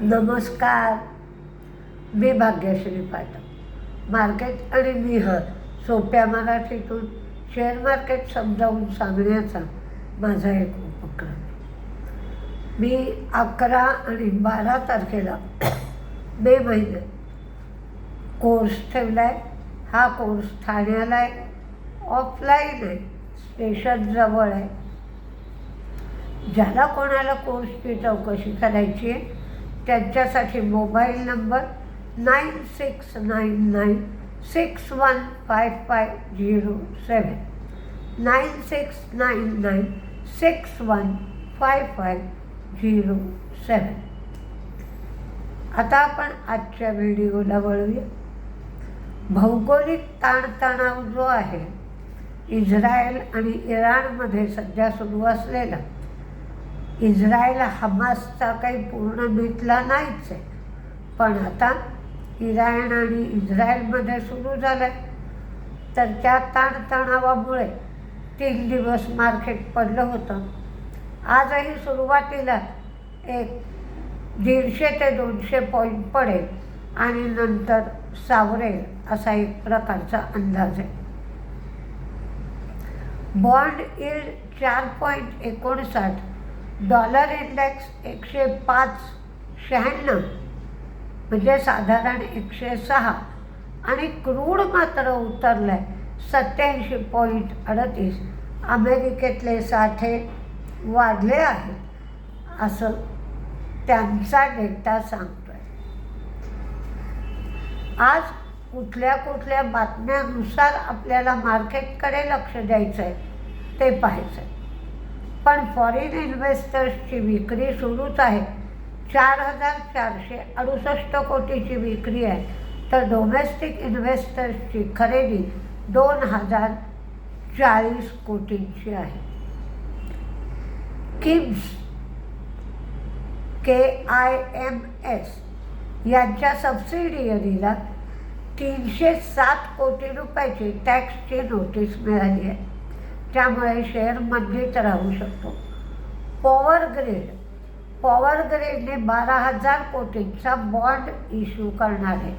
नमस्कार. मी भाग्यश्री पाठक. मार्केट आणि निहा सोप्या मराठीतून शेअर मार्केट समजावून सांगण्याचा माझा एक उपक्रम. मी अकरा आणि बारा तारखेला मे महिन्यात कोर्स ठेवला आहे हा कोर्स ठाण्याला आहे ऑफलाईन आहे. स्टेशनजवळ आहे. ज्याला कोणाला कोर्सची चौकशी करायची आहे त्यांच्यासाठी mobile number nine six nine nine six one five five zero seven nine six nine nine six one five five zero seven आता आपण आजच्या व्हिडिओला वळूया. भौगोलिक ताणतणाव जो आहे इस्रायल आणि इराणमध्ये सध्या सुरू असलेला इस्रायल हमासचा काही पूर्ण मिटला नाहीच आहे. पण आता इराण आणि इस्रायलमध्ये सुरू झालं आहे तर त्या ताणतणावामुळे तीन दिवस मार्केट पडलं होतं. आजही सुरुवातीला एक दीडशे ते दोनशे पॉईंट पडेल आणि नंतर सावरेल असा एक प्रकारचा अंदाज आहे. बॉन्ड इल चार पॉईंट एकोणसाठ डॉलर इंडेक्स एकशे पाच शहाण्णव म्हणजे साधारण एकशे सहा आणि क्रूड मात्र उतरलं आहे सत्याऐंशी पॉईंट अडतीस. अमेरिकेतले साठे वाढले आहेत असं त्यांचा डेटा सांगतो आहे आज कुठल्या कुठल्या बातम्यानुसार आपल्याला मार्केटकडे लक्ष द्यायचं आहे ते पाहायचं आहे पण फॉरेन इन्व्हेस्टर्सची विक्री सुरूच आहे. चार हजार चारशे अडुसष्ट कोटीची विक्री आहे. तर डोमेस्टिक इन्व्हेस्टर्सची खरेदी दोन हजार चाळीस कोटींची आहे. KIMS K I M S यांच्या सबसिडियरीला तीनशे सात कोटी रुपयाची टॅक्सची नोटीस मिळाली आहे. त्यामुळे शेअर मंदीत राहू शकतो. पॉवर ग्रीड पॉवर ग्रीडने बारा हजार कोटींचा बॉन्ड इश्यू करणार आहे.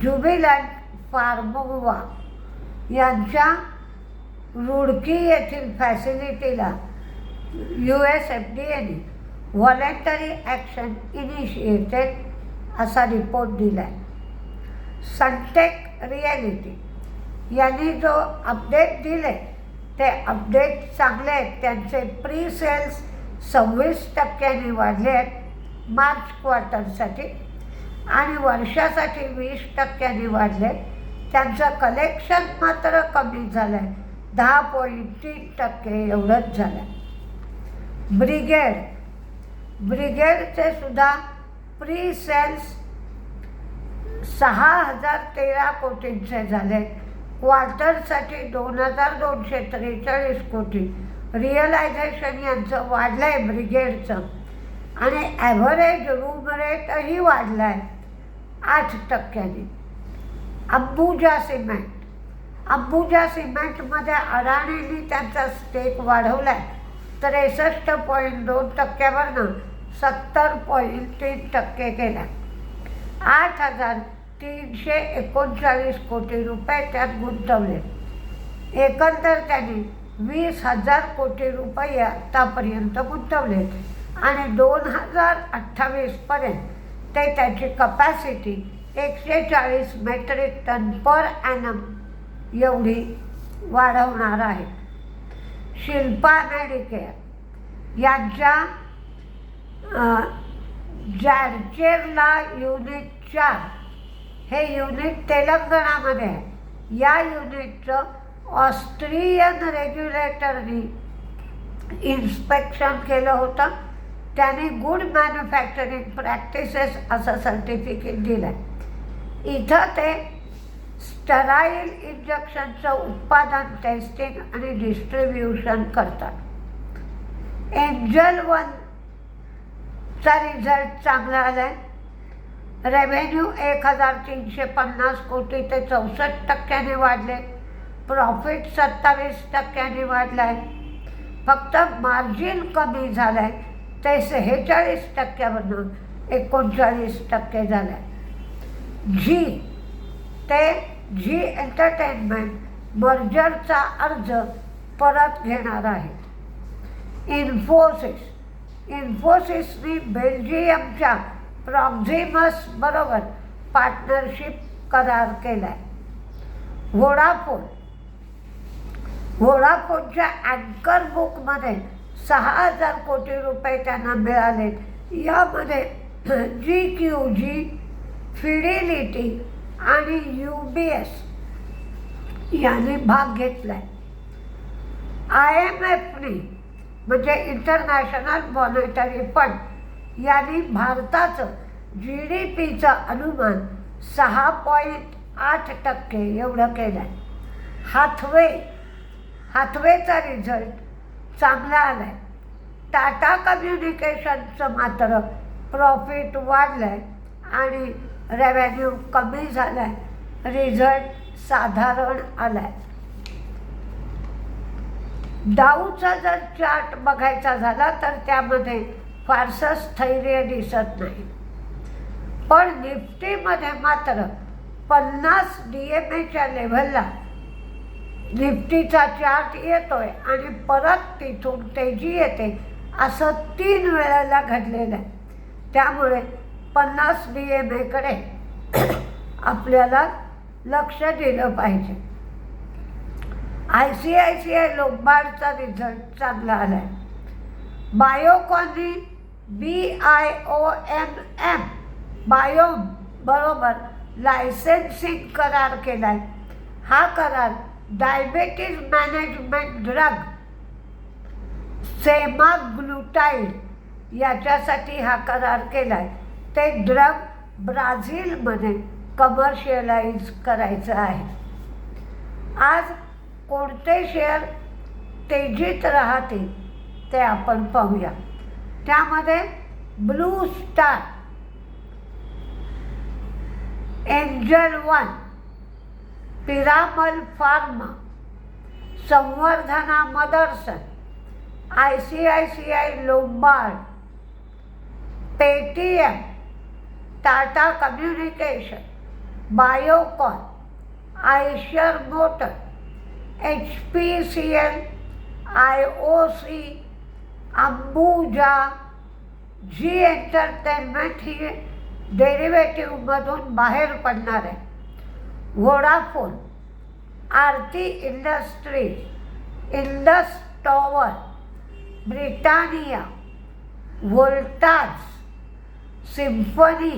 ज्युबिलंट फार्मोवा यांच्या रुडकी येथील फॅसिलिटीला यू एस एफ डी एने व्हॉलेंटरी ॲक्शन इनिशिएटेड असा रिपोर्ट दिला आहे सनटेक रिॲलिटी यांनी जो अपडेट दिले ते अपडेट चांगले आहेत. त्यांचे प्री सेल्स सव्वीस टक्क्यांनी वाढले आहेत मार्च क्वार्टरसाठी आणि वर्षासाठी वीस टक्क्यांनी वाढले त्यांचं कलेक्शन मात्र कमी झालं आहे दहा पॉईंट तीन टक्के एवढंच झालं आहे ब्रिगेड. ब्रिगेडचे सुद्धा प्री सेल्स सहा हजार तेरा कोटींचे झाले क्वार्टरसाठी दोन हजार दोनशे त्रेचाळीस कोटी. रिअलायझेशन यांचं वाढलं आहे ब्रिगेडचं. आणि ॲव्हरेज रूम रेटही वाढला आहे आठ टक्क्यांनी. अंबुजा सिमेंट. अंबुजा सिमेंटमध्ये अडाणींनी त्यांचा स्टेक वाढवला आहे त्रेसष्ट पॉईंट दोन टक्क्यावरनं सत्तर पॉईंट तीन टक्के केला आठ हजार तीनशे एकोणचाळीस कोटी रुपये त्यात गुंतवले. एकंदर त्यांनी वीस हजार कोटी रुपये आत्तापर्यंत गुंतवले आणि दोन हजार अठ्ठावीसपर्यंत ते त्याची कपॅसिटी एकशे चाळीस मेट्रिक टन पर ॲनम एवढी वाढवणार आहे शिल्पा मेडिकेअर यांच्या जॅर्चेरला युनिट चार हे युनिट तेलंगणामध्ये आहे. या युनिटचं ऑस्ट्रियन रेग्युलेटरनी इन्स्पेक्शन केलं होतं. त्याने गुड मॅन्युफॅक्चरिंग प्रॅक्टिसेस असं सर्टिफिकेट दिलं आहे इथं ते स्टराईल इंजेक्शनचं उत्पादन टेस्टिंग आणि डिस्ट्रीब्युशन करतात. एंजल वनचा रिझल्ट चांगला आला आहे रेव्हेन्यू एक हजार तीनशे पन्नास कोटी ते चौसष्ट टक्क्याने वाढले. प्रॉफिट सत्तावीस टक्क्याने वाढला आहे फक्त मार्जिन कमी झालं आहे ते सेहेचाळीस टक्क्यावरून एकोणचाळीस टक्के झाला झी ते झी एंटरटेनमेंट मर्जरचा अर्ज परत घेणार आहे. इन्फोसिस इन्फोसिसनी बेल्जियमच्या प्रॉक्झिमस बरोबर पार्टनरशिप करार केला आहे व्होडाफोन व्होडाफोनच्या अँकर बुकमध्ये सहा हजार कोटी रुपये त्यांना मिळाले. यामध्ये जी क्यू जी फिडिलिटी आणि यू बी एस यांनी भाग घेतला आहे आय एम एफने म्हणजे इंटरनॅशनल मॉनिटरी फंड यांनी भारताचं जी डी पीचं अनुमान सहा पॉईंट आठ टक्के एवढं केलं आहे हाथवे हाथवेचा रिझल्ट चांगला आला आहे टाटा कम्युनिकेशनचं मात्र प्रॉफिट वाढलं आहे आणि रेव्हेन्यू कमी झाला आहे रिझल्ट साधारण आला आहे डाऊचा जर चार्ट बघायचा झाला तर त्यामध्ये फारसं स्थैर्य दिसत नाही. पण निफ्टीमध्ये मात्र पन्नास डी एम एच्या लेव्हलला निफ्टीचा चार्ट येतोय आणि परत तिथून तेजी येते असं तीन वेळेला घडलेलं आहे. त्यामुळे पन्नास डी एम एकडे आपल्याला लक्ष दिलं पाहिजे. I C I C I लोंबार्डचा result चांगला आला आहे बायोकॉननी B I O M M biome बरोबर. लायसेन्सिंग करार केला आहे हा करार डायबेटीज मॅनेजमेंट ड्रग सेमाग्लुटाईड याच्यासाठी हा करार केला आहे ते ड्रग ब्राझीलमध्ये कमर्शियलाइज करायचं आहे. आज कोणते शेअर तेजीत राहतील ते आपण पाहूया. त्यामध्ये Blue Star Angel One Piramal pharma Samvardhana Motherson I C I C I Lombard Paytm Tata communication Biocon Eicher motor H P C L I O C Ambuja Zee entertainment ही डेरिव्हेटिव्हमधून बाहेर पडणार आहे. Vodafone Aarti industries Indus tower Britannia Voltas Symphony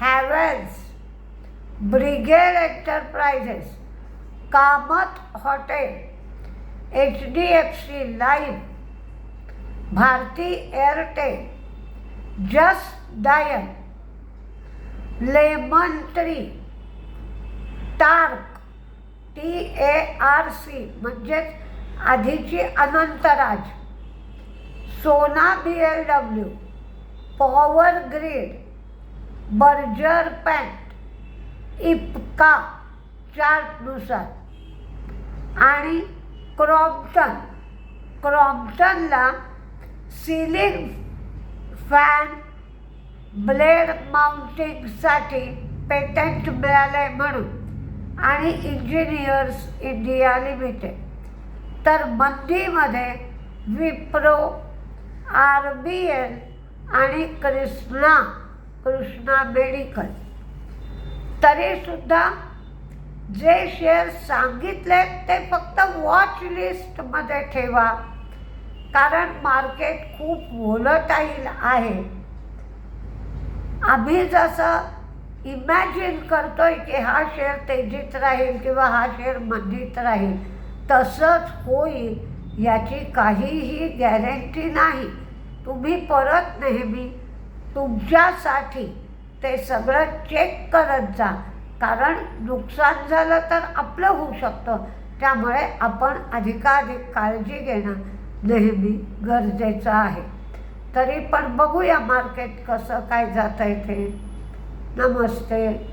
Havells Brigade enterprises Kamat hotel H D F C life Bharti Airtel Just Dial Lemon Tree TARC T A R C म्हणजेच आधीची Anantraj Sona B L W power grid Berger paint Ipca चार्टनुसार. आणि Crompton क्रॉम्प्टनला ceiling fan blade माउंटिंगसाठी patent मिळालंय म्हणून आणि engineers India limited. तर मंदीमध्ये विप्रो आर बी एल आणि कृष्णा कृष्णा मेडिकल. तरीसुद्धा जे शेअर्स सांगितले ते फक्त वॉच लिस्टमध्ये ठेवा. कारण मार्केट खूप वोलटाईल आहे. आम्ही जसं इमॅजिन करतोय की हा शेअर तेजीत राहील किंवा हा शेअर मंदीत राहील तसंच होईल याची काहीही गॅरंटी नाही. तुम्ही परत नेहमी तुमच्यासाठी ते सगळं चेक करत जा. कारण नुकसान झालं तर आपलं होऊ शकतं. त्यामुळे आपण अधिकाधिक काळजी घेणं नेहमी गरजेचं आहे. तरी पण बघूया मार्केट कसं काय जात आहे ते. नमस्ते.